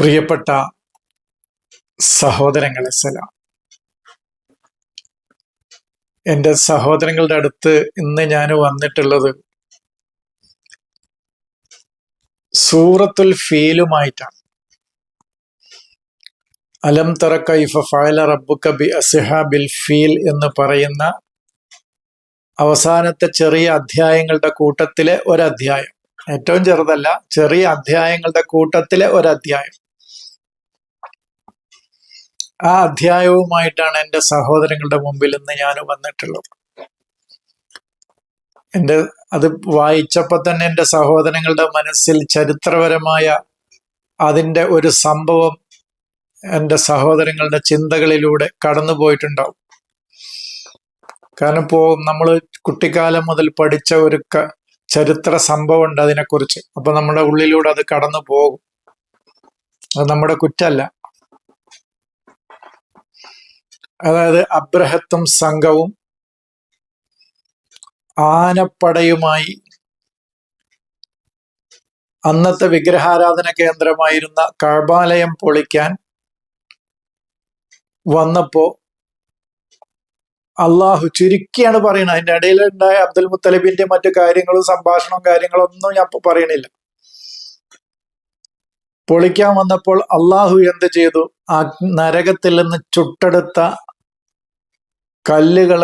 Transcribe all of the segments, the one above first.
പ്രിയപ്പെട്ട സഹോദരങ്ങളെ സലാം. എന്റെ സഹോദരങ്ങളുടെ അടുത്ത് ഇന്ന് ഞാൻ വന്നിട്ടുള്ളത് സൂറത്തുൽ ഫീലുമായിട്ടാണ്. അലം തറ കൈഫ ഫഅല റബ്ബുക ബി അസ്ഹാബിൽ ഫീൽ എന്ന് പറയുന്ന അവസാനത്തെ ചെറിയ അധ്യായങ്ങളുടെ കൂട്ടത്തിലെ ഒരധ്യായം. ഏറ്റവും ചെറുതല്ല ചെറിയ അധ്യായങ്ങളുടെ കൂട്ടത്തിലെ ഒരധ്യായം. ആ അധ്യായവുമായിട്ടാണ് എന്റെ സഹോദരങ്ങളുടെ മുമ്പിൽ ഇന്ന് ഞാൻ വന്നിട്ടുള്ളത്. എന്റെ അത് വായിച്ചപ്പോൾ തന്നെ എന്റെ സഹോദരങ്ങളുടെ മനസ്സിൽ ചരിത്രപരമായ അതിന്റെ ഒരു സംഭവം എന്റെ സഹോദരങ്ങളുടെ ചിന്തകളിലൂടെ കടന്നു പോയിട്ടുണ്ടാവും. കാരണം പോ നമ്മൾ കുട്ടിക്കാലം മുതൽ പഠിച്ച ഒരു ചരിത്ര സംഭവം ഉണ്ട് അതിനെക്കുറിച്ച്. അപ്പൊ നമ്മുടെ ഉള്ളിലൂടെ അത് കടന്നു പോകും. അത് നമ്മുടെ കുറ്റല്ല അതായത് അബ്രഹത്തും സംഘവും ആനപ്പടയുമായി അന്നത്തെ വിഗ്രഹാരാധന കേന്ദ്രമായിരുന്ന കഴബാലയം പൊളിക്കാൻ വന്നപ്പോ അള്ളാഹു ചുരുക്കിയാണ് പറയുന്നത്. അതിന്റെ ഇടയിലുണ്ടായ അബ്ദുൽ മുത്തലിബിന്റെ മറ്റു കാര്യങ്ങളും സംഭാഷണവും കാര്യങ്ങളും ഒന്നും ഞാൻ പറയണില്ല പൊളിക്കാൻ വന്നപ്പോൾ അള്ളാഹു എന്ത് ചെയ്തു? ആ നരകത്തിൽ നിന്ന് ചുട്ടെടുത്ത കല്ലുകൾ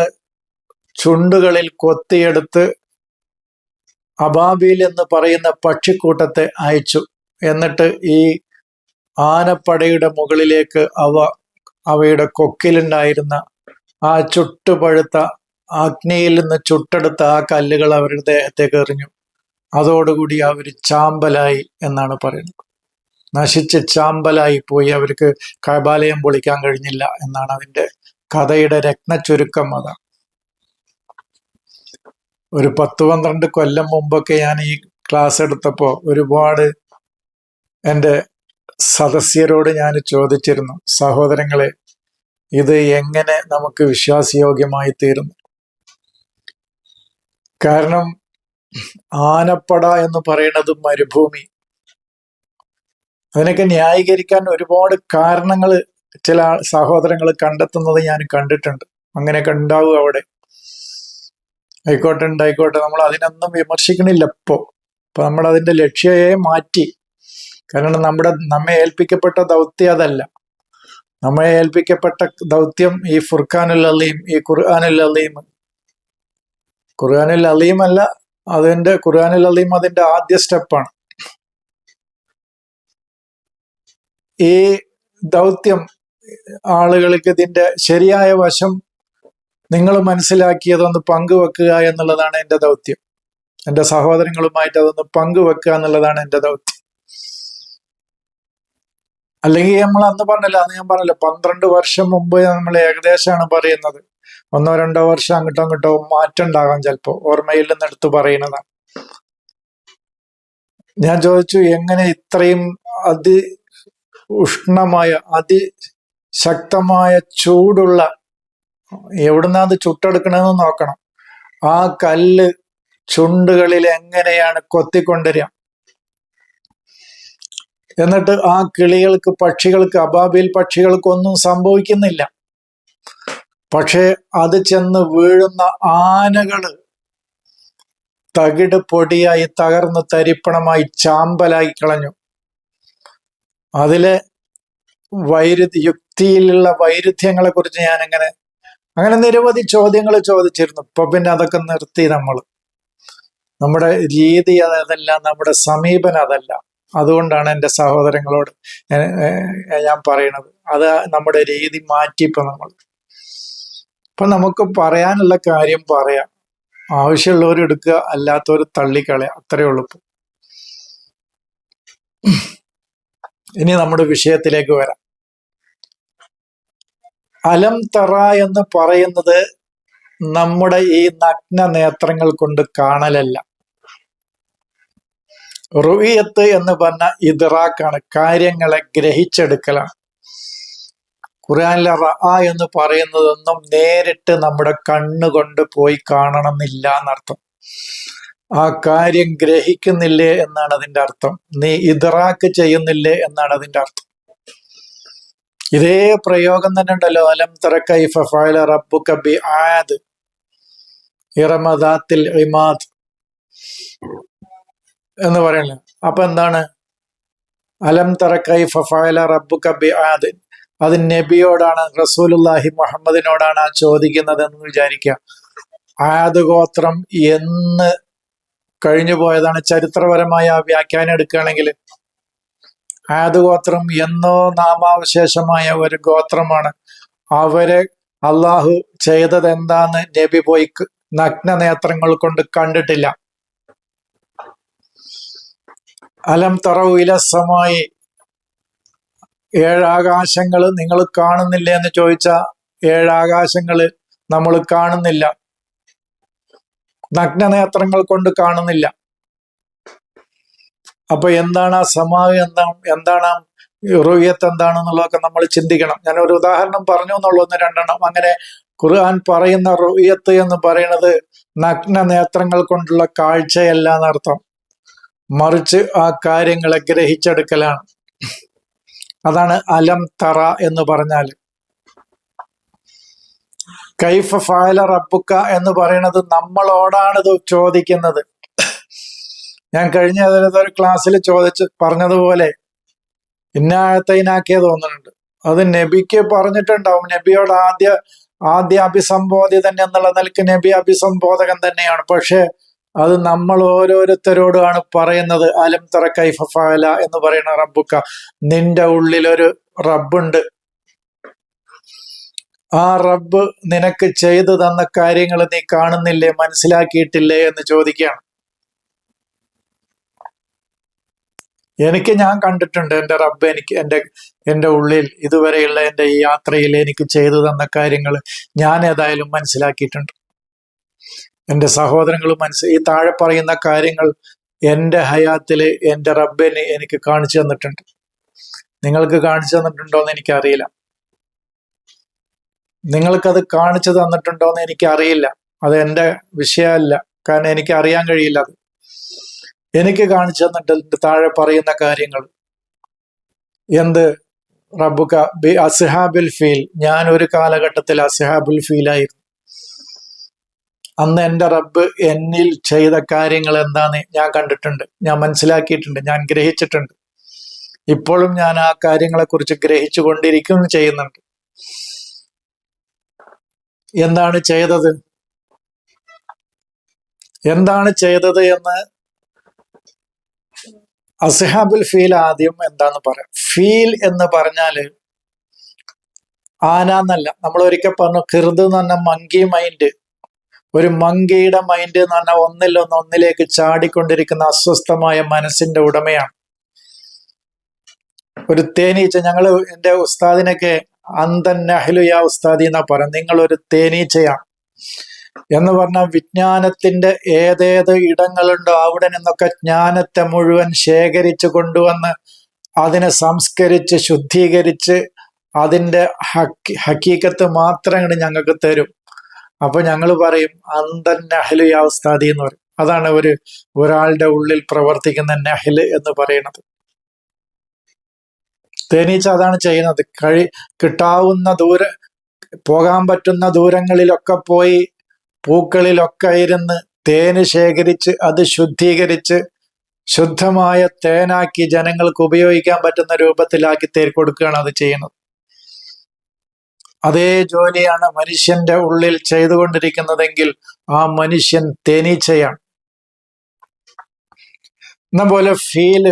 ചുണ്ടുകളിൽ കൊത്തിയെടുത്ത് അബാബിൽ എന്ന് പറയുന്ന പക്ഷിക്കൂട്ടത്തെ അയച്ചു. എന്നിട്ട് ഈ ആനപ്പടയുടെ മുകളിലേക്ക് അവ അവയുടെ കൊക്കിലുണ്ടായിരുന്ന ആ ചുട്ടുപഴുത്ത അഗ്നിയിൽ നിന്ന് ചുട്ടെടുത്ത ആ കല്ലുകൾ അവരുടെ ദേഹത്തേക്ക് എറിഞ്ഞു. അതോടുകൂടി അവർ ചാമ്പലായി എന്നാണ് പറയുന്നത്. നശിച്ച് ചാമ്പലായി പോയി. അവർക്ക് കൈബാലയം പൊളിക്കാൻ കഴിഞ്ഞില്ല എന്നാണ് അതിന്റെ കഥയുടെ രത്നച്ചുരുക്കം അതാണ് ഒരു പത്ത് പന്ത്രണ്ട് കൊല്ലം മുമ്പൊക്കെ ഞാൻ ഈ ക്ലാസ് എടുത്തപ്പോൾ ഒരുപാട് എന്റെ സദസ്യരോട് ഞാൻ ചോദിച്ചിരുന്നു സഹോദരങ്ങളെ ഇത് എങ്ങനെ നമുക്ക് വിശ്വാസയോഗ്യമായി തീരുന്നു? കാരണം ആനപ്പട എന്ന് പറയുന്നത് മരുഭൂമി. അതിനൊക്കെ ന്യായീകരിക്കാൻ ഒരുപാട് കാരണങ്ങൾ ചില സഹോദരങ്ങൾ കണ്ടെത്തുന്നത് ഞാൻ കണ്ടിട്ടുണ്ട്. അങ്ങനെയൊക്കെ ഉണ്ടാവും അവിടെ. ആയിക്കോട്ടെ ഉണ്ടായിക്കോട്ടെ. നമ്മൾ അതിനൊന്നും വിമർശിക്കണില്ല ഇപ്പോ. അപ്പൊ നമ്മൾ അതിന്റെ ലക്ഷ്യയെ മാറ്റി. കാരണം നമ്മുടെ നമ്മെ ഏൽപ്പിക്കപ്പെട്ട ദൗത്യം അതല്ല. നമ്മെ ഏൽപ്പിക്കപ്പെട്ട ദൗത്യം ഈ ഫുർഖാനുൽ അലീം ഈ ഖുർആാനുൽ അലീം. ഖുർആാനുൽ അലീം അല്ല അതിന്റെ ഖുർആാനുൽ അലീം അതിന്റെ ആദ്യ സ്റ്റെപ്പാണ്. ഈ ദൗത്യം ആളുകൾക്ക് ഇതിന്റെ ശരിയായ വശം നിങ്ങൾ മനസ്സിലാക്കിയതൊന്ന് പങ്കുവെക്കുക എന്നുള്ളതാണ് എന്റെ ദൗത്യം. എന്റെ സഹോദരങ്ങളുമായിട്ട് അതൊന്ന് പങ്കുവെക്കുക എന്നുള്ളതാണ് എന്റെ ദൗത്യം. അല്ലെങ്കിൽ നമ്മൾ അന്ന് പറഞ്ഞില്ല അന്ന് ഞാൻ പറഞ്ഞില്ല പന്ത്രണ്ട് വർഷം മുമ്പ് നമ്മൾ ഏകദേശമാണ് പറയുന്നത്. ഒന്നോ രണ്ടോ വർഷം അങ്ങോട്ടോ അങ്ങോട്ടോ മാറ്റം ഉണ്ടാകാം ചിലപ്പോ ഓർമ്മയിൽ നിന്ന് എടുത്തു പറയുന്നതാണ്. ഞാൻ ചോദിച്ചു എങ്ങനെ ഇത്രയും അതി ഉഷ്ണമായ അതിശക്തമായ ചൂടുള്ള എവിടുന്ന അത് ചുട്ടെടുക്കണമെന്ന് നോക്കണം. ആ കല്ല് ചുണ്ടുകളിൽ എങ്ങനെയാണ് കൊത്തിക്കൊണ്ടുവരിക? എന്നിട്ട് ആ കിളികൾക്ക് പക്ഷികൾക്ക് അബാബിൽ പക്ഷികൾക്കൊന്നും സംഭവിക്കുന്നില്ല. പക്ഷേ അത് ചെന്ന് വീഴുന്ന ആനകൾ തകിട് പൊടിയായി തകർന്ന് തരിപ്പണമായി ചാമ്പലായി കളഞ്ഞു. അതിലെ വൈരുദ്ധ്യ യുക്തിയിലുള്ള വൈരുദ്ധ്യങ്ങളെ കുറിച്ച് ഞാൻ അങ്ങനെ അങ്ങനെ നിരവധി ചോദ്യങ്ങൾ ചോദിച്ചിരുന്നു. ഇപ്പൊ പിന്നെ അതൊക്കെ നിർത്തി നമ്മൾ നമ്മുടെ രീതി അതല്ല നമ്മുടെ സമീപനം അതല്ല. അതുകൊണ്ടാണ് എന്റെ സഹോദരങ്ങളോട് ഞാൻ പറയണത്. അത് നമ്മുടെ രീതി മാറ്റി ഇപ്പൊ നമ്മൾ ഇപ്പൊ നമുക്ക് പറയാനുള്ള കാര്യം പറയാം. ആവശ്യമുള്ളവർ എടുക്കുക അല്ലാത്തവർ തള്ളിക്കളയുക. അത്രേ ഉള്ളൂ ഇനി നമ്മുടെ വിഷയത്തിലേക്ക് വരാം. അലം തറ എന്ന് പറയുന്നത് നമ്മുടെ ഈ നഗ്ന നേത്രങ്ങൾ കൊണ്ട് കാണലല്ല. റുവിയത്ത് എന്ന് പറഞ്ഞ ഇദ്റാക്കാണ് കാര്യങ്ങളെ ഗ്രഹിച്ചെടുക്കലാണ്. ഖുർആാനിലെ റഅ എന്ന് പറയുന്നതൊന്നും നേരിട്ട് നമ്മുടെ കണ്ണുകൊണ്ട് പോയി കാണണമെന്നില്ല എന്നർത്ഥം. ആ കാര്യം ഗ്രഹിക്കുന്നില്ലേ എന്നാണ് അതിന്റെ അർത്ഥം. നീ ഇദ്റാക്ക് ചെയ്യുന്നില്ലേ എന്നാണ് അതിന്റെ അർത്ഥം. ഇതേ പ്രയോഗം തന്നെ ഉണ്ടല്ലോ. അലം റബ്ബുക ആദ് ഇറമദാത്തിൽ ഇമാദ് എന്ന് പറയുന്നത്. അപ്പൊ എന്താണ്? അലം തറക്കൈഫ ഫഫായല റബ്ബുക ആദ് അത് നബിയോടാണ് റസൂലുല്ലാഹി മുഹമ്മദിനോടാണ് ആ ചോദിക്കുന്നത് എന്ന് വിചാരിക്കുക. ആദ് ഗോത്രം എന്ന് കഴിഞ്ഞു പോയതാണ് ചരിത്രപരമായ ആ വ്യാഖ്യാനം എടുക്കുകയാണെങ്കിൽ ആദ് ഗോത്രം എന്നോ നാമാവശേഷമായ ഒരു ഗോത്രമാണ്. അവരെ അള്ളാഹു ചെയ്തത് എന്താന്ന് നബി പോയി നഗ്ന നേത്രങ്ങൾ കൊണ്ട് കണ്ടിട്ടില്ല. അലം തറവിലസമായി ഏഴാകാശങ്ങൾ നിങ്ങൾ കാണുന്നില്ല എന്ന് ചോദിച്ച ഏഴാകാശങ്ങൾ നമ്മൾ കാണുന്നില്ല. നഗ്നനേത്രങ്ങൾ കൊണ്ട് കാണുന്നില്ല. അപ്പൊ എന്താണ് ആ സമാവ് എന്താണ് എന്താണ് റോഹിയത്ത് എന്താണെന്നുള്ളതൊക്കെ നമ്മൾ ചിന്തിക്കണം. ഞാൻ ഒരു ഉദാഹരണം പറഞ്ഞു എന്നുള്ളൊന്ന് രണ്ടെണ്ണം. അങ്ങനെ ഖുർആൻ പറയുന്ന റുയത്ത് എന്ന് പറയുന്നത് നഗ്ന നേത്രങ്ങൾ കൊണ്ടുള്ള കാഴ്ചയല്ല എന്നർത്ഥം. മറിച്ച് ആ കാര്യങ്ങളെ ഗ്രഹിച്ചെടുക്കലാണ്. അതാണ് അലം തറ എന്ന് പറഞ്ഞാൽ കൈഫ ഫാല റബ്ബുക്ക എന്ന് പറയുന്നത് നമ്മളോടാണ് ചോദിക്കുന്നത്. ഞാൻ കഴിഞ്ഞ ഒരു ക്ലാസ്സിൽ ചോദിച്ച് പറഞ്ഞതുപോലെ ഇന്നാഴത്തൈനാക്കിയ തോന്നുന്നുണ്ട് അത് നബിക്ക് പറഞ്ഞിട്ടുണ്ടാവും. നബിയോട് ആദ്യ ആദ്യ തന്നെ എന്നുള്ള നിലയ്ക്ക് നബി അഭിസംബോധകൻ തന്നെയാണ്. പക്ഷെ അത് നമ്മൾ ഓരോരുത്തരോടാണ് പറയുന്നത്. അലം തറ കൈഫല എന്ന് പറയുന്ന റബ്ബുക്ക നിന്റെ ഉള്ളിലൊരു റബ്ബുണ്ട്. ആ റബ്ബ് നിനക്ക് ചെയ്തു തന്ന കാര്യങ്ങൾ നീ കാണുന്നില്ലേ മനസ്സിലാക്കിയിട്ടില്ലേ എന്ന് ചോദിക്കുകയാണ്. എനിക്ക് ഞാൻ കണ്ടിട്ടുണ്ട് എന്റെ റബ്ബ് എനിക്ക് എന്റെ എന്റെ ഉള്ളിൽ ഇതുവരെയുള്ള എന്റെ ഈ യാത്രയിൽ എനിക്ക് ചെയ്തു തന്ന കാര്യങ്ങൾ ഞാൻ ഏതായാലും മനസ്സിലാക്കിയിട്ടുണ്ട്. എന്റെ സഹോദരങ്ങൾ മനസ്സ് ഈ താഴെ പറയുന്ന കാര്യങ്ങൾ എന്റെ ഹയാത്തിൽ എന്റെ റബ്ബിന് എനിക്ക് കാണിച്ചു തന്നിട്ടുണ്ട്. നിങ്ങൾക്ക് കാണിച്ചു തന്നിട്ടുണ്ടോ എന്ന് എനിക്കറിയില്ല. നിങ്ങൾക്കത് കാണിച്ചു തന്നിട്ടുണ്ടോ എന്ന് എനിക്കറിയില്ല. അത് എന്റെ വിഷയമല്ല. കാരണം എനിക്ക് അറിയാൻ കഴിയില്ല അത്. എനിക്ക് കാണിച്ചു തന്നിട്ടുണ്ട് താഴെ പറയുന്ന കാര്യങ്ങൾ. എന്ത്? റബ്ബുക ബി അസ്ഹാബിൽ ഫീൽ. ഞാൻ ഒരു കാലഘട്ടത്തിൽ അസ്ഹാബുൽ ഫീലായിരുന്നു അന്ന് എന്റെ റബ്ബ് എന്നിൽ ചെയ്ത കാര്യങ്ങൾ എന്താന്ന് ഞാൻ കണ്ടിട്ടുണ്ട്. ഞാൻ മനസ്സിലാക്കിയിട്ടുണ്ട്. ഞാൻ ഗ്രഹിച്ചിട്ടുണ്ട്. ഇപ്പോഴും ഞാൻ ആ കാര്യങ്ങളെ കുറിച്ച് ഗ്രഹിച്ചു കൊണ്ടിരിക്കുന്നു ചെയ്യുന്നുണ്ട്. എന്താണ് ചെയ്തത്? എന്താണ് ചെയ്തത് എന്ന് അസ്ഹാബുൽ ഫീൽ ആദ്യം എന്താന്ന് പറയാം ഫീൽ എന്ന് പറഞ്ഞാൽ ആന എന്നല്ല. നമ്മൾ ഒരിക്കൽ പറഞ്ഞു കിറുത് എന്ന് പറഞ്ഞ മങ്കി മൈൻഡ് ഒരു മങ്കിയുടെ മൈൻഡ് എന്ന് പറഞ്ഞാൽ ഒന്നിലൊന്ന് ഒന്നിലേക്ക് ചാടിക്കൊണ്ടിരിക്കുന്ന അസ്വസ്ഥമായ മനസ്സിന്റെ ഉടമയാണ്. ഒരു തേനീച്ച ഞങ്ങൾ എന്റെ ഉസ്താദിനൊക്കെ അന്തൻ നഹ്ലുയ ഉസ്താദി എന്നാ പറയാം നിങ്ങൾ ഒരു തേനീച്ചയാണ്. എന്ന് പറഞ്ഞാൽ വിജ്ഞാനത്തിന്റെ ഏതേത് ഇടങ്ങളുണ്ടോ അവിടെ നിന്നൊക്കെ ജ്ഞാനത്തെ മുഴുവൻ ശേഖരിച്ചു കൊണ്ടുവന്ന് അതിനെ സംസ്കരിച്ച് ശുദ്ധീകരിച്ച് അതിന്റെ ഹക്കി ഹക്കീക്കത്ത് മാത്രം ഇങ്ങട് ഞങ്ങൾക്ക് തരും. അപ്പൊ ഞങ്ങൾ പറയും അന്തൻ നഹ്ലു യാ ഉസ്താദി എന്ന് പറയും. അതാണ് ഒരു ഒരാളുടെ ഉള്ളിൽ പ്രവർത്തിക്കുന്ന നഹ്ല് എന്ന് പറയുന്നത്. തേനീച്ച അതാണ് ചെയ്യുന്നത്. കഴി കിട്ടാവുന്ന ദൂര പോകാൻ പറ്റുന്ന ദൂരങ്ങളിലൊക്കെ പോയി പൂക്കളിലൊക്കെ ഇരുന്ന് തേന് ശേഖരിച്ച് അത് ശുദ്ധീകരിച്ച് ശുദ്ധമായ തേനാക്കി ജനങ്ങൾക്ക് ഉപയോഗിക്കാൻ പറ്റുന്ന രൂപത്തിലാക്കി തേർ കൊടുക്കുകയാണ് അത് ചെയ്യുന്നത്. അതേ ജോലിയാണ് മനുഷ്യന്റെ ഉള്ളിൽ ചെയ്തുകൊണ്ടിരിക്കുന്നതെങ്കിൽ ആ മനുഷ്യൻ തേനീച്ചയാണ്. എന്ന പോലെ ഫീൽ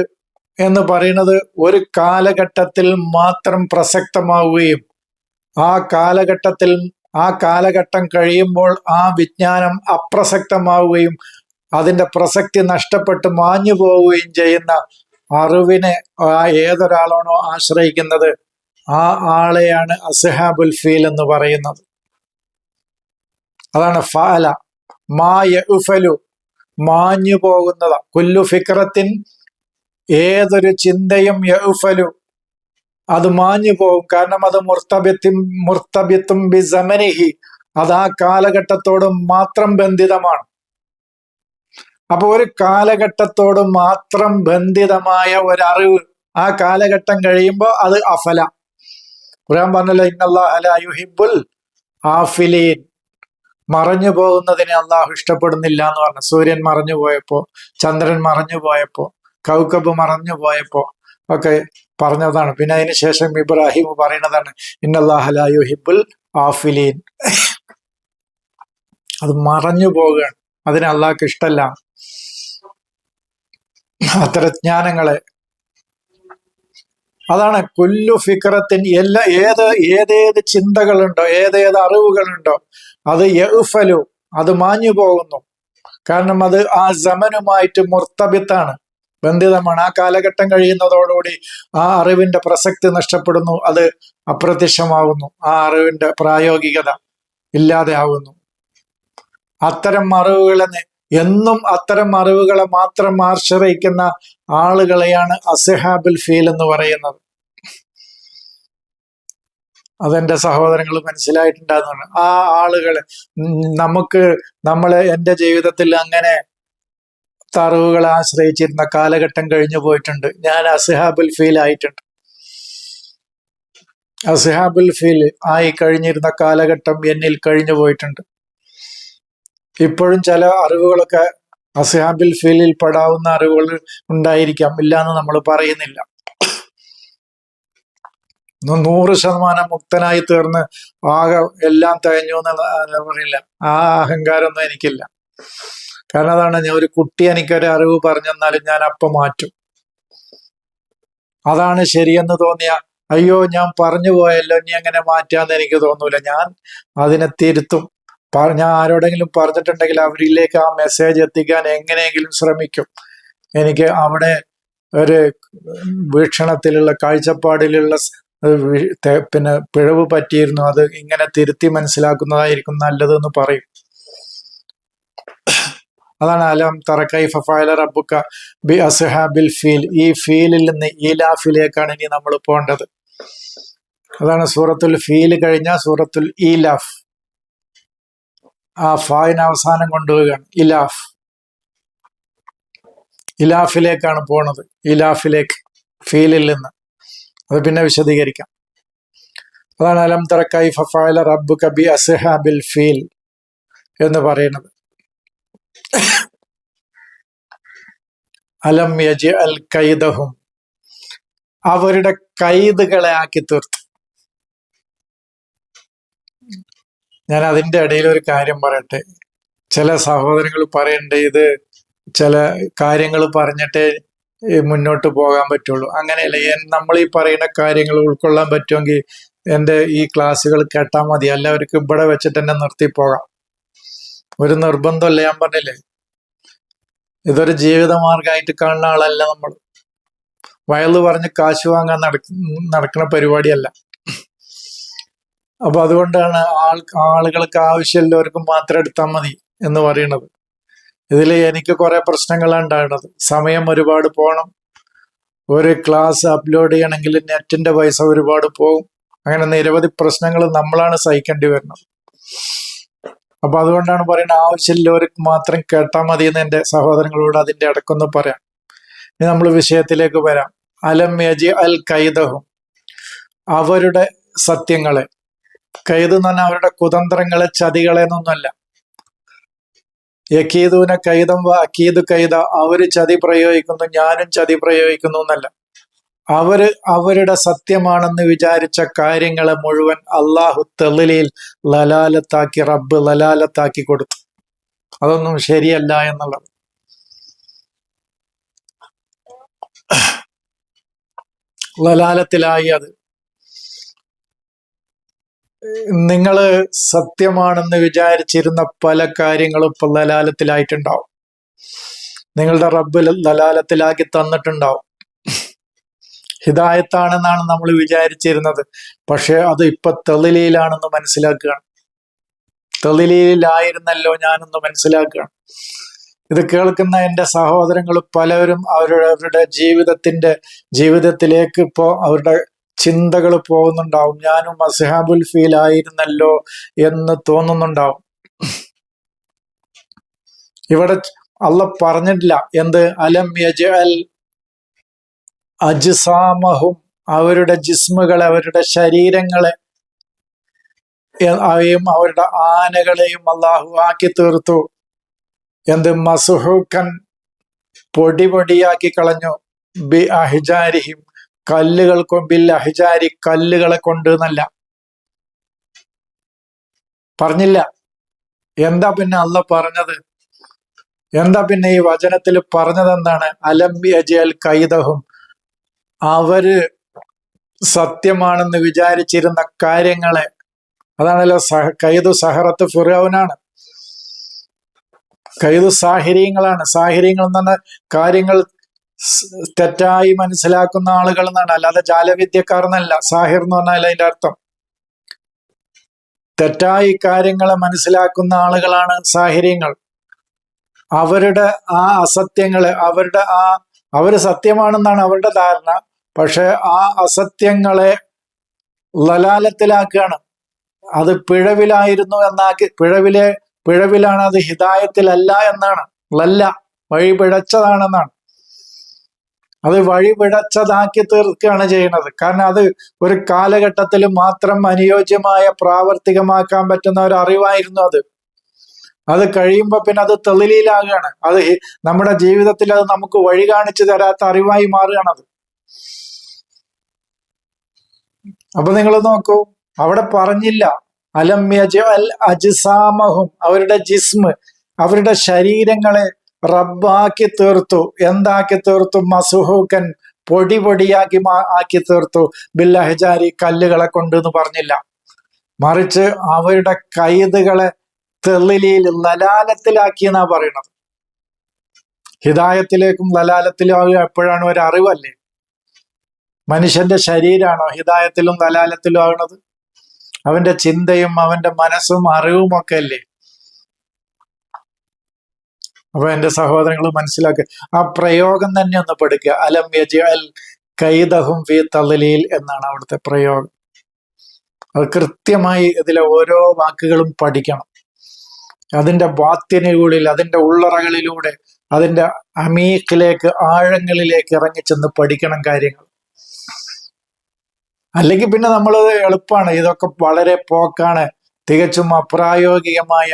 എന്ന് പറയുന്നത് ഒരു കാലഘട്ടത്തിൽ മാത്രം പ്രസക്തമാവുകയും ആ കാലഘട്ടത്തിൽ ആ കാലഘട്ടം കഴിയുമ്പോൾ ആ വിജ്ഞാനം അപ്രസക്തമാവുകയും അതിന്റെ പ്രസക്തി നഷ്ടപ്പെട്ട് മാഞ്ഞു പോവുകയും ചെയ്യുന്ന അറിവിനെ ആ ഏതൊരാളാണോ ആശ്രയിക്കുന്നത് ആ ആളെയാണ് അസഹാബുൽ ഫീൽ എന്ന് പറയുന്നത്. അതാണ് ഫാല മാ യഉഫലു. മാഞ്ഞു പോകുന്നതാ. കുല്ലു ഫിക്രത്തിൻ ഏതൊരു ചിന്തയും യഉഫലു. അത് മാഞ്ഞു പോകും. കാരണം അത് മുർത്തബിത്തും മുർത്തബ്യത്തും ബി സമനിഹി. അത് ആ കാലഘട്ടത്തോട് മാത്രം ബന്ധിതമാണ്. അപ്പൊ ഒരു കാലഘട്ടത്തോട് മാത്രം ബന്ധിതമായ ഒരറിവ് ആ കാലഘട്ടം കഴിയുമ്പോൾ അത് അഫല. ഖുർആൻ പറഞ്ഞല്ലോ ഇന്നല്ലാഹുഹിബുൽ ആഫിലീൻ. മറഞ്ഞു പോകുന്നതിനെ അള്ളാഹു ഇഷ്ടപ്പെടുന്നില്ല എന്ന് പറഞ്ഞു. സൂര്യൻ മറഞ്ഞു പോയപ്പോ ചന്ദ്രൻ മറഞ്ഞു പോയപ്പോ കൗക്കബ് മറഞ്ഞു പോയപ്പോ ഒക്കെ പറഞ്ഞതാണ്. പിന്നെ അതിന് ശേഷം ഇബ്രാഹിം പറയുന്നതാണ് ഇന്നല്ലാഹുഹിബുൽ ആഫിലീൻ അത് മറഞ്ഞു പോവുകയാണ്. അതിന് അള്ളാഹ്ക്ക് ഇഷ്ടമല്ല അത്തരം ജ്ഞാനങ്ങളെ. അതാണ് കൊല്ലു ഫിക്രത്തിൻ എല്ലാ ഏത് ഏതേത് ചിന്തകളുണ്ടോ ഏതേത് അറിവുകളുണ്ടോ അത് യഫലു അത് മാഞ്ഞു പോകുന്നു. കാരണം അത് ആ സമനുമായിട്ട് മുർത്തബിത്താണ്. ബന്ധിതമാണ്. ആ കാലഘട്ടം കഴിയുന്നതോടുകൂടി ആ അറിവിന്റെ പ്രസക്തി നഷ്ടപ്പെടുന്നു. അത് അപ്രത്യക്ഷമാവുന്നു. ആ അറിവിന്റെ പ്രായോഗികത ഇല്ലാതെ ആവുന്നു അത്തരം അറിവുകളെ എന്നും അത്തരം അറിവുകളെ മാത്രം ആശ്രയിക്കുന്ന ആളുകളെയാണ് അസഹാബിൾ ഫീൽ എന്ന് പറയുന്നത്. അതെന്റെ സഹോദരങ്ങൾ മനസ്സിലായിട്ടുണ്ടാകുന്നു ആ ആളുകൾ നമുക്ക് നമ്മളെ എന്റെ ജീവിതത്തിൽ അങ്ങനെ അറിവുകളെ ആശ്രയിച്ചിരുന്ന കാലഘട്ടം കഴിഞ്ഞു പോയിട്ടുണ്ട്. ഞാൻ അസഹാബുൽ ഫീൽ ആയിട്ടുണ്ട്. അസഹാബുൽ ഫീൽ ആയി കഴിഞ്ഞിരുന്ന കാലഘട്ടം എന്നിൽ കഴിഞ്ഞു പോയിട്ടുണ്ട്. ഇപ്പോഴും ചില അറിവുകളൊക്കെ അസഹാബിൽ ഫീലിൽ പെടാവുന്ന അറിവുകൾ ഉണ്ടായിരിക്കാം. ഇല്ല എന്ന് നമ്മൾ പറയുന്നില്ല. നൂറ് ശതമാനം മുക്തനായി തീർന്ന് ആകെ എല്ലാം തികഞ്ഞു എന്ന് പറയില്ല ആ അഹങ്കാരമൊന്നും എനിക്കില്ല. കാരണം അതാണ് ഞാൻ ഒരു കുട്ടി എനിക്കൊരു അറിവ് പറഞ്ഞു പറഞ്ഞെന്നാലും ഞാൻ അപ്പം മാറ്റും. അതാണ് ശരിയെന്ന് തോന്നിയ അയ്യോ ഞാൻ പറഞ്ഞു പോയല്ലോ ഇനി അങ്ങനെ മാറ്റാന്ന് എനിക്ക് തോന്നൂല. ഞാൻ അതിനെ തിരുത്തും. ഞാൻ ആരോടെങ്കിലും പറഞ്ഞിട്ടുണ്ടെങ്കിൽ അവരിലേക്ക് ആ മെസ്സേജ് എത്തിക്കാൻ എങ്ങനെയെങ്കിലും ശ്രമിക്കും. എനിക്ക് അവിടെ ഒരു വീക്ഷണത്തിലുള്ള കാഴ്ചപ്പാടിലുള്ള പിന്നെ പിഴവ് പറ്റിയിരുന്നു. അത് ഇങ്ങനെ തിരുത്തി മനസ്സിലാക്കുന്നതായിരിക്കും നല്ലതെന്ന് പറയും. അതാണ് അലം തറക്കൈ റബ്ബുക്ക ബി അസ്ഹാബിൽ ഫീൽ. ഈ ഫീലിൽ നിന്ന് ഈലാഫിലേക്കാണ് ഇനി നമ്മൾ പോകേണ്ടത്. അതാണ് സൂറത്തുൽ ഫീൽ കഴിഞ്ഞ സൂറത്തുൽ ഈലാഫ്. ആ ഫായിന് അവസാനം കൊണ്ടുപോവുകയാണ്. ഇലാഫ് ഇലാഫിലേക്കാണ് പോണത്. ഇലാഫിലേക്ക് ഫീലിൽ നിന്ന്. അത് പിന്നെ വിശദീകരിക്കാം. അതാണ് അലം തറക്കായി ഫഫാല റബ്ബു കബി അസ്ഹാബിൽ ഫീൽ എന്ന് പറയുന്നത്. അലം യജി അൽ കൈദഹും. അവരുടെ കൈതുകളെ ആക്കി തീർത്തു. ഞാൻ അതിന്റെ ഇടയിൽ ഒരു കാര്യം പറയട്ടെ. ചില സഹോദരങ്ങൾ പറയണ്ടേ ഇത് ചില കാര്യങ്ങൾ പറഞ്ഞിട്ടേ മുന്നോട്ട് പോകാൻ പറ്റുള്ളൂ. അങ്ങനെയല്ല നമ്മൾ ഈ പറയുന്ന കാര്യങ്ങൾ ഉൾക്കൊള്ളാൻ പറ്റുമെങ്കിൽ എന്റെ ഈ ക്ലാസ്സുകൾ കേട്ടാൽ മതി. എല്ലാവർക്കും ഇവിടെ വെച്ചിട്ട് തന്നെ നിർത്തി പോകാം. ഒരു നിർബന്ധമല്ല ഞാൻ പറഞ്ഞില്ലേ? ഇതൊരു ജീവിതമാർഗമായിട്ട് കാണുന്ന ആളല്ല നമ്മൾ. വയൽ പറഞ്ഞ് കാശ് വാങ്ങാൻ നടക്ക നടക്കുന്ന പരിപാടിയല്ല. അപ്പൊ അതുകൊണ്ടാണ് ആൾ ആളുകൾക്ക് ആവശ്യമുള്ളവർക്കും മാത്രം എടുത്താൽ മതി എന്ന് പറയുന്നത്. ഇതിൽ എനിക്ക് കുറെ പ്രശ്നങ്ങളാണ് ഉണ്ടാകുന്നത്. സമയം ഒരുപാട് പോകണം. ഒരു ക്ലാസ് അപ്ലോഡ് ചെയ്യണമെങ്കിൽ നെറ്റിന്റെ പൈസ ഒരുപാട് പോകും. അങ്ങനെ നിരവധി പ്രശ്നങ്ങൾ നമ്മളാണ് സഹിക്കേണ്ടി വരുന്നത്. അപ്പൊ അതുകൊണ്ടാണ് പറയുന്നത് ആവശ്യമുള്ളവർക്ക് മാത്രം കേട്ടാൽ മതി എന്ന് എന്റെ സഹോദരങ്ങളോട് അതിന്റെ അടക്കൊന്ന് പറയാം. ഇനി നമ്മൾ വിഷയത്തിലേക്ക് വരാം. അലം യജി അൽ കൈദഹും അവരുടെ സത്യങ്ങളെ. കൈത് എന്ന് പറഞ്ഞാൽ അവരുടെ കുതന്ത്രങ്ങളെ ചതികളെ എന്നൊന്നുമല്ല. യക്കീദൂന കൈതം വ അക്കീദ് കൈത അവർ ചതി പ്രയോഗിക്കുന്നു ഞാനും ചതി പ്രയോഗിക്കുന്നു എന്നല്ല. അവർ അവരുടെ സത്യമാണെന്ന് വിചാരിച്ച കാര്യങ്ങളെ മുഴുവൻ അള്ളാഹു തെളിലിൽ ലലാലത്താക്കി റബ്ബ് ലലാലത്താക്കി കൊടുത്തു. അതൊന്നും ശരിയല്ല എന്നുള്ളത്. ലലാലത്തിലായി അത്. നിങ്ങൾ സത്യമാണെന്ന് വിചാരിച്ചിരുന്ന പല കാര്യങ്ങളും ഇപ്പൊ ലലാലത്തിലായിട്ടുണ്ടാവും. നിങ്ങളുടെ റബ്ബ് ലലാലത്തിലാക്കി തന്നിട്ടുണ്ടാവും. ഹിദായത്താണെന്നാണ് നമ്മൾ വിചാരിച്ചിരുന്നത്. പക്ഷെ അത് ഇപ്പൊ തെളിലയിലാണെന്ന് മനസ്സിലാക്കുകയാണ്. തെളിലയിലായിരുന്നല്ലോ ഞാനൊന്ന് മനസ്സിലാക്കുകയാണ്. ഇത് കേൾക്കുന്ന എന്റെ സഹോദരങ്ങൾ പലരും അവരുടെ അവരുടെ ജീവിതത്തിന്റെ ജീവിതത്തിലേക്ക് ഇപ്പോൾ അവരുടെ ചിന്തകൾ പോകുന്നുണ്ടാവും. ഞാനും അസഹാബുൽ ഫീൽ ആയിരുന്നല്ലോ എന്ന് തോന്നുന്നുണ്ടാവും. ഇവിടെ അല്ല പറഞ്ഞിട്ടില്ല. എന്ത്? അലം യജ് അൽ അജ്സാമഹും അവരുടെ ജിസ്മുകളെ അവരുടെ ശരീരങ്ങളെ അവയും അവരുടെ ആനകളെയും അള്ളാഹു ആക്കി തീർത്തു. എന്ത് മസുഹൂക്കൻ പൊടി പൊടിയാക്കി കളഞ്ഞു. ബി അഹിജാരിഹിം കല്ലുകൾ കൊമ്പിൽ അഹിജാരി കല്ലുകളെ കൊണ്ട് എന്നല്ല. പറഞ്ഞില്ല. എന്താ പിന്നെ അല്ല പറഞ്ഞത്? എന്താ പിന്നെ ഈ വചനത്തിൽ പറഞ്ഞത് എന്താണ് അജയൽ കൈതഹും അവർ സത്യമാണെന്ന് വിചാരിച്ചിരുന്ന കാര്യങ്ങളെ അതാണല്ലോ സഹ കൈതു സഹറത്ത് ഫിറോനാണ്. കൈതു സാഹിര്യങ്ങളാണ് സാഹിര്യങ്ങൾ എന്ന് കാര്യങ്ങൾ തെറ്റായി മനസ്സിലാക്കുന്ന ആളുകൾ എന്നാണ്. അല്ലാതെ ജാലവിദ്യക്കാർ എന്നല്ല സാഹിർ എന്ന് പറഞ്ഞാൽ അതിന്റെ അർത്ഥം. തെറ്റായി കാര്യങ്ങളെ മനസ്സിലാക്കുന്ന ആളുകളാണ് സാഹിര്യങ്ങൾ അവരുടെ ആ അസത്യങ്ങളെ അവരുടെ ആ അവർ സത്യമാണെന്നാണ് അവരുടെ ധാരണ. പക്ഷെ ആ അസത്യങ്ങളെ ലലാലത്തിലാക്കുകയാണ്. അത് പിഴവിലായിരുന്നു എന്നാക്കി പിഴവിലെ പിഴവിലാണ് അത് ഹിതായത്തിലല്ല എന്നാണ്. ലല്ല വഴി പിഴച്ചതാണെന്നാണ് അത് വഴി പിഴച്ചതാക്കി തീർക്കുകയാണ് ചെയ്യുന്നത്. കാരണം അത് ഒരു കാലഘട്ടത്തിൽ മാത്രം അനുയോജ്യമായ പ്രാവർത്തികമാക്കാൻ പറ്റുന്ന ഒരു അറിവായിരുന്നു അത്. അത് കഴിയുമ്പോ പിന്നെ അത് തെളിയിലാകുകയാണ്. അത് നമ്മുടെ ജീവിതത്തിൽ അത് നമുക്ക് വഴി കാണിച്ചു തരാത്ത അറിവായി മാറുകയാണത് അപ്പൊ നിങ്ങൾ നോക്കൂ അവിടെ പറഞ്ഞില്ല അലമ്യജ അൽ അജ്സാമഹും അവരുടെ ജിസ്മ് അവരുടെ ശരീരങ്ങളെ റബ്ബാക്കി തീർത്തു. എന്താക്കി തീർത്തു? മസുഹൂക്കൻ പൊടി പൊടിയാക്കി ആക്കി തീർത്തു. ബില്ലഹജാരി കല്ലുകളെ കൊണ്ട് എന്ന് പറഞ്ഞില്ല. മറിച്ച് അവരുടെ കൈതുകളെ തെളിലിയിൽ ലലാലത്തിലാക്കി എന്നാ പറയുന്നത്. ഹിദായത്തിലേക്കും ലലാലത്തിലും എപ്പോഴാണ് ഒരു അറിവല്ലേ? മനുഷ്യന്റെ ശരീരമാണോ ഹിതായത്തിലും കലാലത്തിലും ആകുന്നത് അവന്റെ ചിന്തയും അവന്റെ മനസ്സും അറിവും ഒക്കെ അല്ലേ അപ്പൊ എന്റെ സഹോദരങ്ങൾ മനസ്സിലാക്കുക ആ പ്രയോഗം തന്നെ ഒന്ന് പഠിക്കുക അലം യജ്അൽ കൈദഹും ഫി എന്നാണ് അവിടുത്തെ പ്രയോഗം. അത് കൃത്യമായി ഇതിലെ ഓരോ വാക്കുകളും പഠിക്കണം. അതിന്റെ ബാത്യനുകളിൽ അതിന്റെ ഉള്ളറകളിലൂടെ അതിന്റെ അമീഖിലേക്ക് ആഴങ്ങളിലേക്ക് ഇറങ്ങിച്ചെന്ന് പഠിക്കണം കാര്യങ്ങൾ. അല്ലെങ്കിൽ പിന്നെ നമ്മൾ എളുപ്പമാണ് ഇതൊക്കെ വളരെ പോക്കാണ്. തികച്ചും അപ്രായോഗികമായ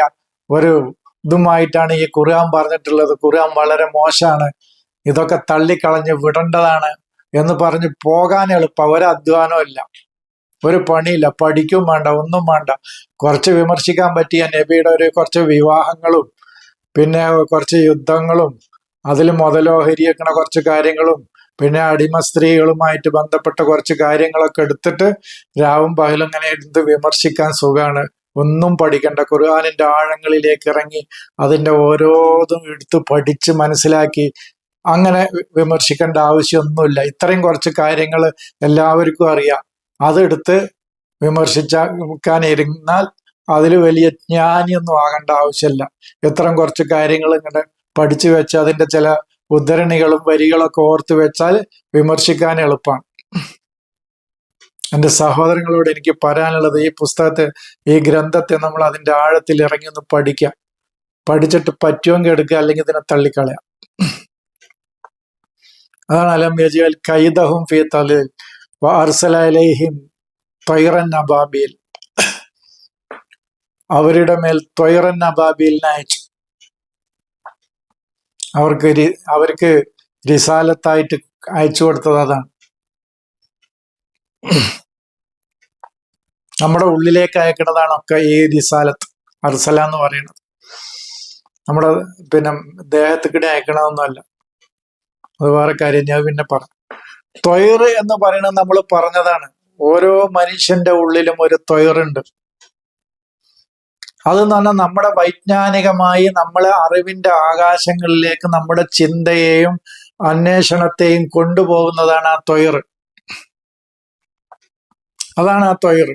ഒരു ഇതുമായിട്ടാണ് ഈ ഖുർആൻ പറഞ്ഞിട്ടുള്ളത്. ഖുർആൻ വളരെ മോശമാണ്. ഇതൊക്കെ തള്ളിക്കളഞ്ഞ് വിടേണ്ടതാണ് എന്ന് പറഞ്ഞ് പോകാൻ എളുപ്പം. ഒരു അധ്വാനവും ഇല്ല. ഒരു പണിയില്ല. പഠിക്കും വേണ്ട ഒന്നും വേണ്ട. കുറച്ച് വിമർശിക്കാൻ പറ്റിയ നബിയുടെ ഒരു കുറച്ച് വിവാഹങ്ങളും പിന്നെ കുറച്ച് യുദ്ധങ്ങളും അതിൽ മുതലോഹരിയേക്കണ കുറച്ച് കാര്യങ്ങളും പിന്നെ അടിമ സ്ത്രീകളുമായിട്ട് ബന്ധപ്പെട്ട കുറച്ച് കാര്യങ്ങളൊക്കെ എടുത്തിട്ട് രാവും പകലും ഇങ്ങനെ ഇരുന്ന് വിമർശിക്കാൻ സുഖമാണ് ഒന്നും പഠിക്കണ്ട. ഖുർആാനിന്റെ ആഴങ്ങളിലേക്ക് ഇറങ്ങി അതിന്റെ ഓരോതും എടുത്ത് പഠിച്ച് മനസ്സിലാക്കി അങ്ങനെ വിമർശിക്കേണ്ട ആവശ്യമൊന്നുമില്ല. ഇത്രയും കുറച്ച് കാര്യങ്ങൾ എല്ലാവർക്കും അറിയാം. അതെടുത്ത് വിമർശിക്കാൻ ഇരുന്നാൽ അതിൽ വലിയ ജ്ഞാനിയൊന്നും ആകേണ്ട ആവശ്യമില്ല. ഇത്രയും കുറച്ച് കാര്യങ്ങൾ ഇങ്ങനെ പഠിച്ചു വെച്ച് അതിന്റെ ചില ഉദ്ധരണികളും വരികളൊക്കെ ഓർത്തു വെച്ചാൽ വിമർശിക്കാൻ എളുപ്പമാണ് എന്റെ സഹോദരങ്ങളോട് എനിക്ക് പറയാനുള്ളത് ഈ പുസ്തകത്തെ ഈ ഗ്രന്ഥത്തെ നമ്മൾ അതിന്റെ ആഴത്തിൽ ഇറങ്ങി ഒന്ന് പഠിക്കാം. പഠിച്ചിട്ട് പറ്റുമെങ്കിൽ എടുക്കുക അല്ലെങ്കിൽ ഇതിനെ തള്ളിക്കളയാം. അതാണ് അലം യജിയൽ കൈദഹും ഫി തലിൽ അർസലൈഹിം ത്വയറൻ അബാബിൽ. അവരുടെ മേൽ ത്വയറൻ അബാബിലിനെ അയച്ചു. അവർക്ക് അവർക്ക് റിസാലത്തായിട്ട് അയച്ചു കൊടുത്തത് അതാണ്. നമ്മുടെ ഉള്ളിലേക്ക് അയക്കുന്നതാണ് ഒക്കെ ഈ റിസാലത്ത് അർസല എന്ന് പറയുന്നത്. നമ്മുടെ പിന്നെ ദേഹത്തിക്കിടെ അയക്കണമെന്നല്ല അത് വേറെ കാര്യം ഞാൻ പിന്നെ പറഞ്ഞു തൊയർ എന്ന് പറയുന്നത് നമ്മൾ പറഞ്ഞതാണ്. ഓരോ മനുഷ്യന്റെ ഉള്ളിലും ഒരു ത്വയറുണ്ട് അതെന്ന് പറഞ്ഞാൽ നമ്മുടെ വൈജ്ഞാനികമായി നമ്മളെ അറിവിന്റെ ആകാശങ്ങളിലേക്ക് നമ്മുടെ ചിന്തയെയും അന്വേഷണത്തെയും കൊണ്ടുപോകുന്നതാണ് ആ തൊയർ. അതാണ് ആ തൊയർ.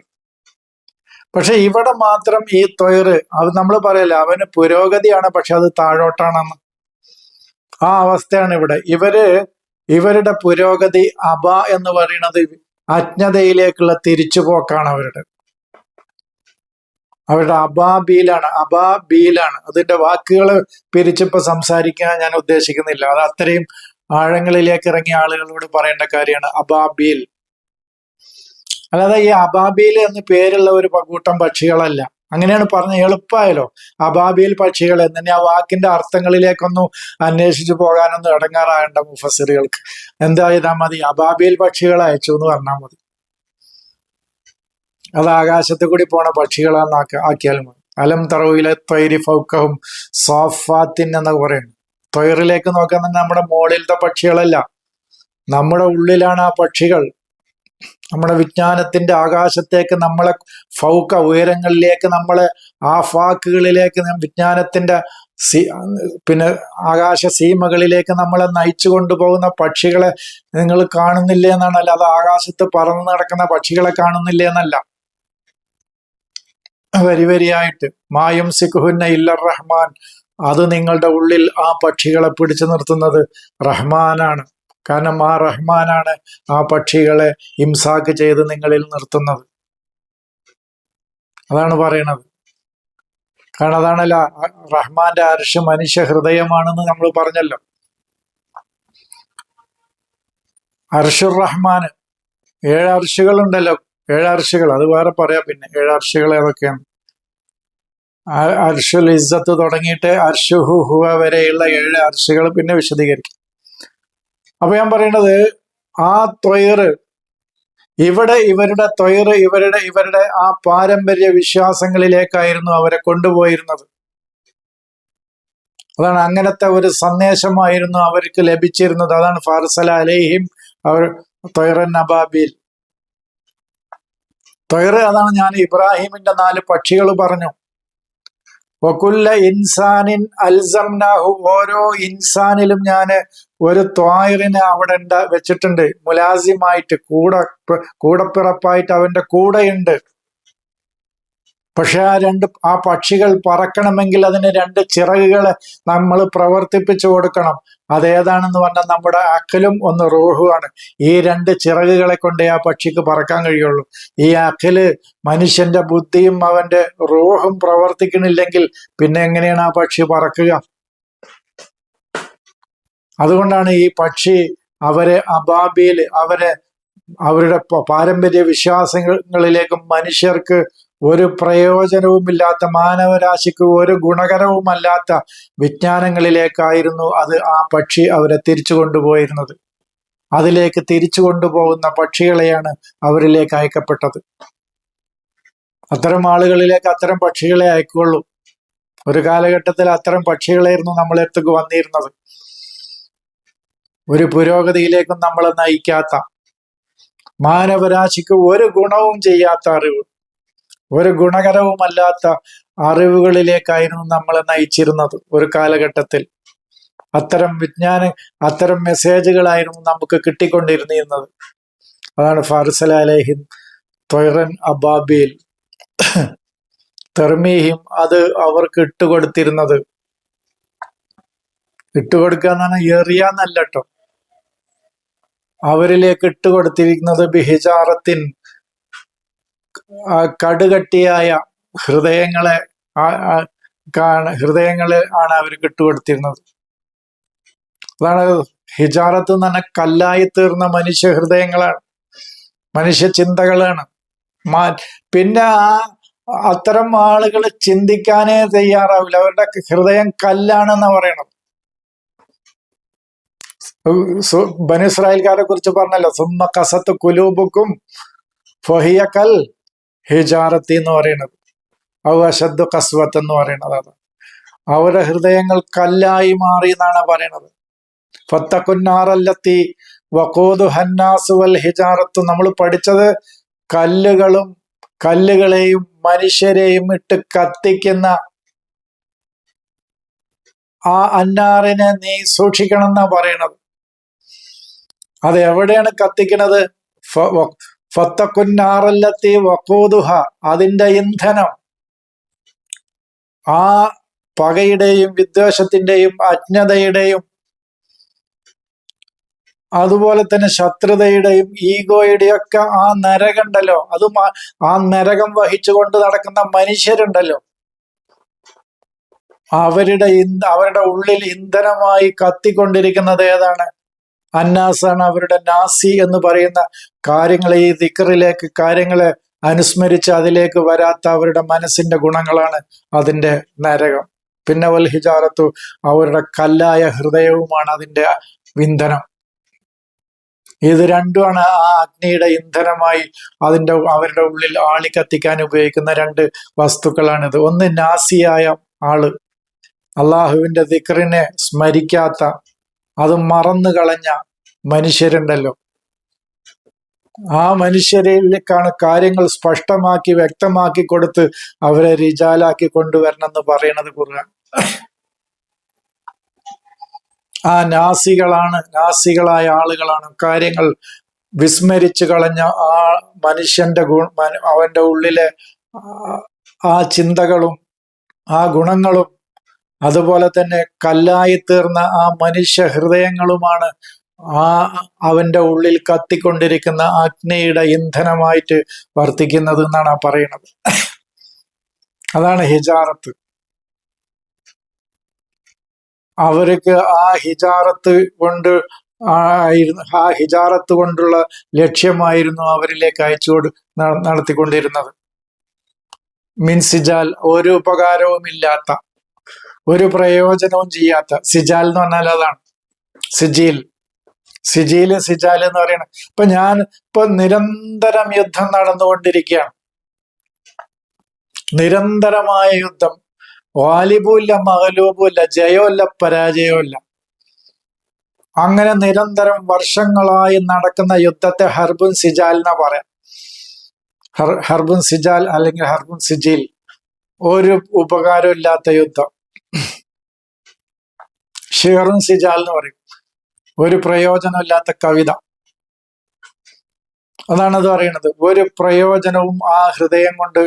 പക്ഷെ ഇവിടെ മാത്രം ഈ തൊയർ അത് നമ്മൾ പറയല്ല അവന് പുരോഗതിയാണ് പക്ഷെ അത് താഴോട്ടാണെന്ന്. ആ അവസ്ഥയാണ് ഇവിടെ. ഇവർ ഇവരുടെ പുരോഗതി അബ എന്ന് പറയുന്നത് അജ്ഞതയിലേക്കുള്ള തിരിച്ചുപോക്കാണ് അവരുടെ. അവരുടെ അബാബീലാണ് അബാബീലാണ്. അതിന്റെ വാക്കുകൾ പിരിച്ചിപ്പോ സംസാരിക്കാൻ ഞാൻ ഉദ്ദേശിക്കുന്നില്ല. അത് അത്രയും ആഴങ്ങളിലേക്ക് ഇറങ്ങിയ ആളുകളോട് പറയേണ്ട കാര്യമാണ് അബാബീൽ. അല്ലാതെ ഈ അബാബിയിൽ എന്ന് പേരുള്ള ഒരു കൂട്ടം പക്ഷികളല്ല. അങ്ങനെയാണ് പറഞ്ഞ എളുപ്പമായല്ലോ അബാബിയിൽ പക്ഷികൾ എന്നെ ആ വാക്കിന്റെ അർത്ഥങ്ങളിലേക്കൊന്നും അന്വേഷിച്ചു പോകാനൊന്നും ഇടങ്ങാറാകണ്ട മുഫസിറുകൾക്ക് എന്താ ചെയ്താൽ മതി? അബാബിയിൽ പക്ഷികൾ അയച്ചു എന്ന് പറഞ്ഞാൽ മതി. അത് ആകാശത്ത് കൂടി പോണ പക്ഷികളാന്ന് ആക്കിയാലും ആക്കിയാൽ മതി. അലം തറവിലെ തൊയരി ഫൗക്കഹും സോഫാത്തിൻ എന്നൊക്കെ പറയുന്നു തൊയറിലേക്ക് നോക്കാൻ തന്നെ നമ്മുടെ മുകളിലത്തെ പക്ഷികളല്ല. നമ്മുടെ ഉള്ളിലാണ് ആ പക്ഷികൾ. നമ്മുടെ വിജ്ഞാനത്തിന്റെ ആകാശത്തേക്ക് നമ്മളെ ഫൗക്ക ഉയരങ്ങളിലേക്ക് നമ്മളെ ആ ഫാക്കുകളിലേക്ക് വിജ്ഞാനത്തിന്റെ പിന്നെ ആകാശ സീമകളിലേക്ക് നമ്മളെ നയിച്ചു കൊണ്ടുപോകുന്ന പക്ഷികളെ നിങ്ങൾ കാണുന്നില്ലേ എന്നാണ് അല്ലാതെ ആകാശത്ത് പറന്നു നടക്കുന്ന പക്ഷികളെ കാണുന്നില്ലേ എന്നല്ല. വരി വരിയായിട്ട് മായം സിഖുഹുന്ന ഇല്ല റഹ്മാൻ. അത് നിങ്ങളുടെ ഉള്ളിൽ ആ പക്ഷികളെ പിടിച്ചു നിർത്തുന്നത് റഹ്മാനാണ്. കാരണം ആ റഹ്മാനാണ് ആ പക്ഷികളെ ഹിംസാക്ക് ചെയ്ത് നിങ്ങളിൽ നിർത്തുന്നത്. അതാണ് പറയണത്. കാരണം അതാണല്ല റഹ്മാന്റെ അർഷ് മനുഷ്യ ഹൃദയമാണെന്ന് നമ്മൾ പറഞ്ഞല്ലോ. അർഷുർ റഹ്മാന് ഏഴ് അർഷുകൾ ഉണ്ടല്ലോ ഏഴ് അർഷുകൾ അത് വേറെ പറയാം പിന്നെ ഏഴാർഷികൾ ഏതൊക്കെയാണ് അർഷുൽ ഇസ്സത്ത് തുടങ്ങിയിട്ട് അർഷുഹു ഹുവ വരെയുള്ള ഏഴ് അർഷുകൾ പിന്നെ വിശദീകരിക്കും. അപ്പൊ ഞാൻ പറയുന്നത് ആ ത്വയറ് ഇവിടെ ഇവരുടെ ത്വയറ് ഇവരുടെ ഇവരുടെ ആ പാരമ്പര്യ വിശ്വാസങ്ങളിലേക്കായിരുന്നു അവരെ കൊണ്ടുപോയിരുന്നത്. അതാണ് അങ്ങനത്തെ ഒരു സന്ദേശമായിരുന്നു അവർക്ക് ലഭിച്ചിരുന്നത്. അതാണ് ഫാർസല അലൈഹിം അവർ ത്വയറൻ നബാബിൽ. ത്വയറ് അതാണ് ഞാൻ ഇബ്രാഹിമിന്റെ നാല് പക്ഷികൾ പറഞ്ഞു. വകുല്ല ഇൻസാനിൻ അൽസംനാഹു. ഓരോ ഇൻസാനിലും ഞാൻ ഒരു ത്വായറിനെ അവിടെ വെച്ചിട്ടുണ്ട്. മുലാസിമായിട്ട് കൂടെ കൂടപ്പിറപ്പായിട്ട് അവന്റെ കൂടെയുണ്ട്. പക്ഷെ ആ രണ്ട് ആ പക്ഷികൾ പറക്കണമെങ്കിൽ അതിന് രണ്ട് ചിറകുകളെ നമ്മൾ പ്രവർത്തിപ്പിച്ചു കൊടുക്കണം. അതേതാണെന്ന് പറഞ്ഞാൽ നമ്മുടെ അക്കലും ഒന്ന് റോഹുവാണ്. ഈ രണ്ട് ചിറകുകളെ കൊണ്ടേ ആ പക്ഷിക്ക് പറക്കാൻ കഴിയുള്ളൂ. ഈ അക്കൽ മനുഷ്യന്റെ ബുദ്ധിയും അവന്റെ റോഹും പ്രവർത്തിക്കണില്ലെങ്കിൽ പിന്നെ എങ്ങനെയാണ് ആ പക്ഷി പറക്കുക? അതുകൊണ്ടാണ് ഈ പക്ഷി അവരെ അബാബിയിൽ അവരെ അവരുടെ പാരമ്പര്യ വിശ്വാസങ്ങളിലേക്കും മനുഷ്യർക്ക് ഒരു പ്രയോജനവുമില്ലാത്ത മാനവരാശിക്ക് ഒരു ഗുണകരവുമല്ലാത്ത വിജ്ഞാനങ്ങളിലേക്കായിരുന്നു അത് ആ പക്ഷി അവരെ തിരിച്ചു കൊണ്ടുപോയിരുന്നത്. അതിലേക്ക് തിരിച്ചു കൊണ്ടുപോകുന്ന പക്ഷികളെയാണ് അവരിലേക്ക് അയക്കപ്പെട്ടത്. അത്തരം ആളുകളിലേക്ക് അത്തരം പക്ഷികളെ അയക്കുള്ളൂ ഒരു കാലഘട്ടത്തിൽ അത്തരം പക്ഷികളായിരുന്നു നമ്മളെടുത്തേക്ക് വന്നിരുന്നത്. ഒരു പുരോഗതിയിലേക്കും നമ്മളെ നയിക്കാത്ത മാനവരാശിക്ക് ഒരു ഗുണവും ചെയ്യാത്ത അറിവ്. ഒരു ഗുണകരവുമല്ലാത്ത അറിവുകളിലേക്കായിരുന്നു നമ്മളെ നയിച്ചിരുന്നത് ഒരു കാലഘട്ടത്തിൽ. അത്തരം വിജ്ഞാന അത്തരം മെസ്സേജുകളായിരുന്നു നമുക്ക് കിട്ടിക്കൊണ്ടിരുന്നിരുന്നത് അതാണ് ഫാർസല അലേഹിം തൊയറൻ അബാബിയിൽ. തെർമീഹിം അത് അവർക്ക് ഇട്ടുകൊടുത്തിരുന്നത്. ഇട്ടുകൊടുക്കുക എന്ന് പറഞ്ഞാൽ അവരിലേക്ക് ഇട്ടുകൊടുത്തിരിക്കുന്നത് ബിഹിജാറത്തിൻ കടുകട്ടിയായ ഹൃദയങ്ങളെ ഹൃദയങ്ങളെ ആണ് അവർ കെട്ടുപെടുത്തിയിരുന്നത് അതാണ് ഹിജാറത്ത് എന്ന് കല്ലായി തീർന്ന മനുഷ്യ ഹൃദയങ്ങളാണ് മനുഷ്യ ചിന്തകളാണ്. മാ പിന്നെ ആ അത്തരം ആളുകൾ ചിന്തിക്കാനേ തയ്യാറാവില്ല. അവരുടെ ഹൃദയം കല്ലാണെന്ന് പറയണം ബനിസ്രായേൽക്കാരെ കുറിച്ച് പറഞ്ഞല്ലോ സുമ്മ കസത്ത് കുലൂബുക്കും ഫൊഹിയ കൽ ഹിജാറത്തി എന്ന് പറയുന്നത്. അവ അശദ് കസ്വത്ത് എന്ന് പറയുന്നത് അത് അവരുടെ ഹൃദയങ്ങൾ കല്ലായി മാറി എന്നാണ് പറയണത് ഫത്തക്കുന്നാറല്ലത്തി വക്കോതു ഹന്നാസ് വൽ ഹിജാറത്ത്. നമ്മൾ പഠിച്ചത് കല്ലുകളും കല്ലുകളെയും മനുഷ്യരെയും ഇട്ട് കത്തിക്കുന്ന ആ അന്നാറിനെ നീ സൂക്ഷിക്കണം എന്നാ പറയണത് അത് എവിടെയാണ് കത്തിക്കണത് ഫത്തക്കുന്നാറല്ലത്തി വക്കോതുഹ അതിന്റെ ഇന്ധനം. ആ പകയുടെയും വിദ്വേഷത്തിന്റെയും അജ്ഞതയുടെയും അതുപോലെ തന്നെ ശത്രുതയുടെയും ഈഗോയുടെയൊക്കെ ആ നരകണ്ടല്ലോ. അത് ആ നരകം വഹിച്ചുകൊണ്ട് നടക്കുന്ന മനുഷ്യരുണ്ടല്ലോ. അവരുടെ അവരുടെ ഉള്ളിൽ ഇന്ധനമായി കത്തിക്കൊണ്ടിരിക്കുന്നത് ഏതാണ്? അന്നാസാണ് അവരുടെ നാസി എന്ന് പറയുന്ന കാര്യങ്ങളെ ഈ ദിക്കറിലേക്ക് കാര്യങ്ങളെ അനുസ്മരിച്ച് അതിലേക്ക് വരാത്ത അവരുടെ മനസ്സിന്റെ ഗുണങ്ങളാണ് അതിന്റെ നരകം. പിന്നെ വൽ ഹിജാറത്തു അവരുടെ കല്ലായ ഹൃദയവുമാണ് അതിന്റെ ഇന്ധനം. ഇത് രണ്ടുമാണ് ആ അഗ്നിയുടെ ഇന്ധനമായി അതിന്റെ അവരുടെ ഉള്ളിൽ ആളി കത്തിക്കാൻ ഉപയോഗിക്കുന്ന രണ്ട് വസ്തുക്കളാണിത്. ഒന്ന് നാസിയായ ആൾ. അള്ളാഹുവിന്റെ ദിക്റിനെ സ്മരിക്കാത്ത അത് മറന്നു കളഞ്ഞ മനുഷ്യരുണ്ടല്ലോ. ആ മനുഷ്യരിലേക്കാണ് കാര്യങ്ങൾ സ്പഷ്ടമാക്കി വ്യക്തമാക്കി കൊടുത്ത് അവരെ റിജാലാക്കി കൊണ്ടുവരണം എന്ന് പറയണത് ഖുർആൻ. ആ നാസികളാണ് നാസികളായ ആളുകളാണ് കാര്യങ്ങൾ വിസ്മരിച്ചു കളഞ്ഞ ആ മനുഷ്യന്റെ ഗുണ അവന്റെ ഉള്ളിലെ ആ ചിന്തകളും ആ ഗുണങ്ങളും അതുപോലെ തന്നെ കല്ലായി തീർന്ന ആ മനുഷ്യ ഹൃദയങ്ങളുമാണ് ആ അവന്റെ ഉള്ളിൽ കത്തിക്കൊണ്ടിരിക്കുന്ന അഗ്നിയുടെ ഇന്ധനമായിട്ട് വർത്തിക്കുന്നത് എന്നാണ് ആ പറയുന്നത്. അതാണ് ഹിജാറത്ത്. അവർക്ക് ആ ഹിജാറത്ത് കൊണ്ട് ആയിരുന്നു ആ ഹിജാറത്ത് കൊണ്ടുള്ള ലക്ഷ്യമായിരുന്നു അവരിലേക്ക് അയച്ചു നടത്തിക്കൊണ്ടിരുന്നത്. മിൻ സിജാൽ ഒരു ഉപകാരവും ഇല്ലാത്ത ഒരു പ്രയോജനവും ചെയ്യാത്ത സിജാൽ എന്ന് പറഞ്ഞാൽ അതാണ്. സിജീൽ. സിജീൽ സിജാൽ എന്ന് പറയുന്നത്. ഇപ്പൊ ഞാൻ ഇപ്പൊ നിരന്തരം യുദ്ധം നടന്നുകൊണ്ടിരിക്കുകയാണ്. നിരന്തരമായ യുദ്ധം. വാലിബുമില്ല മകലൂബുമില്ല ജയമല്ല പരാജയമില്ല അങ്ങനെ നിരന്തരം വർഷങ്ങളായി നടക്കുന്ന യുദ്ധത്തെ ഹർബുൻ സിജാൽ എന്നാ പറയാം. ഹർബുൻ സിജാൽ അല്ലെങ്കിൽ ഹർബുൻ സിജീൽ. ഒരു ഉപകാരമില്ലാത്ത യുദ്ധം. ഷിയറുൻ സിജാൽ എന്ന് പറയും. ഒരു പ്രയോജനമില്ലാത്ത കവിത. അതാണ് അത് പറയുന്നത് ഒരു പ്രയോജനവും ആ ഹൃദയം കൊണ്ട്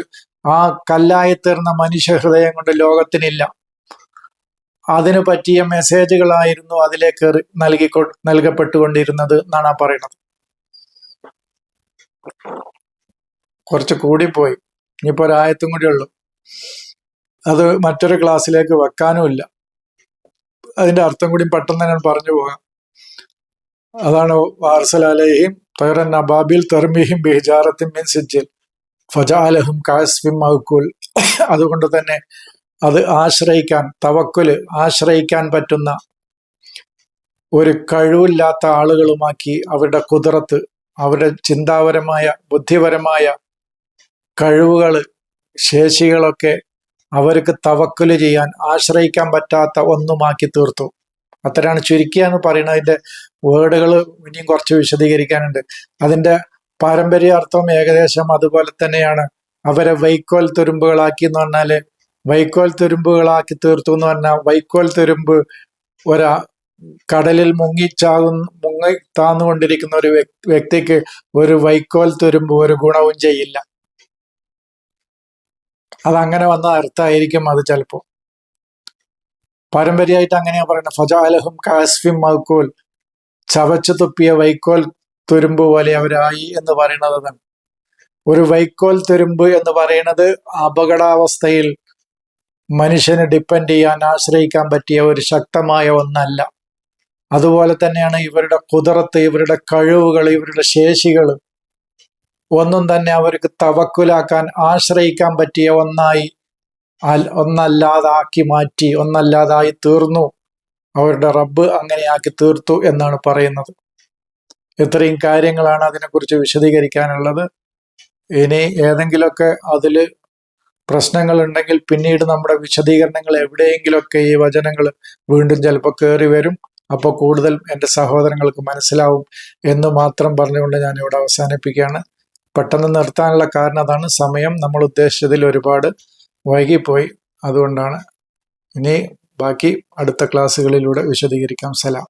ആ കല്ലായി തീർന്ന മനുഷ്യ ഹൃദയം കൊണ്ട് ലോകത്തിനില്ല. അതിനു പറ്റിയ മെസ്സേജുകളായിരുന്നു അതിലേക്ക് നൽകിക്കൊ നൽകപ്പെട്ടുകൊണ്ടിരുന്നത് എന്നാണ് ആ പറയുന്നത് കുറച്ച് കൂടിപ്പോയി. ഇനിയിപ്പോ ഒരായത്തും കൂടി ഉള്ളു. അത് മറ്റൊരു ക്ലാസ്സിലേക്ക് വെക്കാനുമില്ല. അതിന്റെ അർത്ഥം കൂടി പെട്ടെന്ന് ഞാൻ പറഞ്ഞു പോകാം. അതാണ് വാർസലാലയും തൈറൻ നബാബിൽ തെർമിഹിം ബിഹിജാറത്തിൻ മിൻ സിജിൽ ഫജാലഹും കാസ്ഫിം മഹുക്കുൽ അതുകൊണ്ട് തന്നെ അത് ആശ്രയിക്കാൻ തവക്കുൽ ആശ്രയിക്കാൻ പറ്റുന്ന ഒരു കഴിവില്ലാത്ത ആളുകളുമാക്കി അവരുടെ കുതിരത്ത് അവരുടെ ചിന്താപരമായ ബുദ്ധിപരമായ കഴിവുകൾ ശേഷികളൊക്കെ അവർക്ക് തവക്കൽ ചെയ്യാൻ ആശ്രയിക്കാൻ പറ്റാത്ത ഒന്നുമാക്കി തീർത്തു. അത്രയാണ് ചുരുക്കുക എന്ന് പറയുന്നത്. അതിന്റെ വേർഡുകൾ ഇനിയും കുറച്ച് വിശദീകരിക്കാനുണ്ട്. അതിന്റെ പാരമ്പര്യാർത്ഥം ഏകദേശം അതുപോലെ തന്നെയാണ്. അവരെ വൈക്കോൽ തുരുമ്പുകളാക്കി എന്ന് പറഞ്ഞാൽ വൈക്കോൽ തുരുമ്പുകളാക്കി തീർത്തു എന്ന് പറഞ്ഞാൽ വൈക്കോൽ തുരുമ്പ് ഒരാ കടലിൽ മുങ്ങിച്ചാകുന്ന മുങ്ങി താന്നുകൊണ്ടിരിക്കുന്ന ഒരു വ്യക്തിക്ക് ഒരു വൈക്കോൽ തുരുമ്പ് ഒരു ഗുണവും ചെയ്യില്ല. അതങ്ങനെ വന്ന അർത്ഥമായിരിക്കും അത് ചിലപ്പോ. പാരമ്പര്യമായിട്ട് അങ്ങനെയാ പറയുന്നത് ഫജാലഹും കാസ്ഫിം മൗക്കോൽ. ചവച്ചു തുപ്പിയ വൈക്കോൽ തുരുമ്പ് പോലെ അവരായി എന്ന് പറയുന്നത് ഒരു വൈക്കോൽ തുരുമ്പ് എന്ന് പറയുന്നത് അപകടാവസ്ഥയിൽ മനുഷ്യന് ഡിപ്പെൻഡ് ചെയ്യാൻ ആശ്രയിക്കാൻ പറ്റിയ ഒരു ശക്തമായ ഒന്നല്ല. അതുപോലെ തന്നെയാണ് ഇവരുടെ കുതിരത്ത് ഇവരുടെ കഴിവുകൾ ഇവരുടെ ശേഷികൾ ഒന്നും തന്നെ അവർക്ക് തവക്കുലാക്കാൻ ആശ്രയിക്കാൻ പറ്റിയ ഒന്നായി ഒന്നല്ലാതാക്കി മാറ്റി ഒന്നല്ലാതായി തീർന്നു. അവരുടെ റബ്ബ് അങ്ങനെയാക്കി തീർത്തു എന്നാണ് പറയുന്നത്. ഇത്രയും കാര്യങ്ങളാണ് അതിനെക്കുറിച്ച് വിശദീകരിക്കാനുള്ളത്. ഇനി ഏതെങ്കിലുമൊക്കെ അതിൽ പ്രശ്നങ്ങൾ ഉണ്ടെങ്കിൽ പിന്നീട് നമ്മുടെ വിശദീകരണങ്ങൾ എവിടെയെങ്കിലുമൊക്കെ ഈ വചനങ്ങൾ വീണ്ടും ചിലപ്പോൾ കയറി വരും. അപ്പോൾ കൂടുതൽ എന്റെ സഹോദരങ്ങൾക്ക് മനസ്സിലാവും എന്ന് മാത്രം പറഞ്ഞുകൊണ്ട് ഞാൻ ഇവിടെ അവസാനിപ്പിക്കുകയാണ്. പെട്ടെന്ന് നിർത്താനുള്ള കാരണം അതാണ്. സമയം നമ്മൾ ഉദ്ദേശിച്ചതിൽ ഒരുപാട് വൈകിപ്പോയി. അതുകൊണ്ടാണ്. ഇനി ബാക്കി അടുത്ത ക്ലാസ്സുകളിലൂടെ വിശദീകരിക്കാം. സലാം.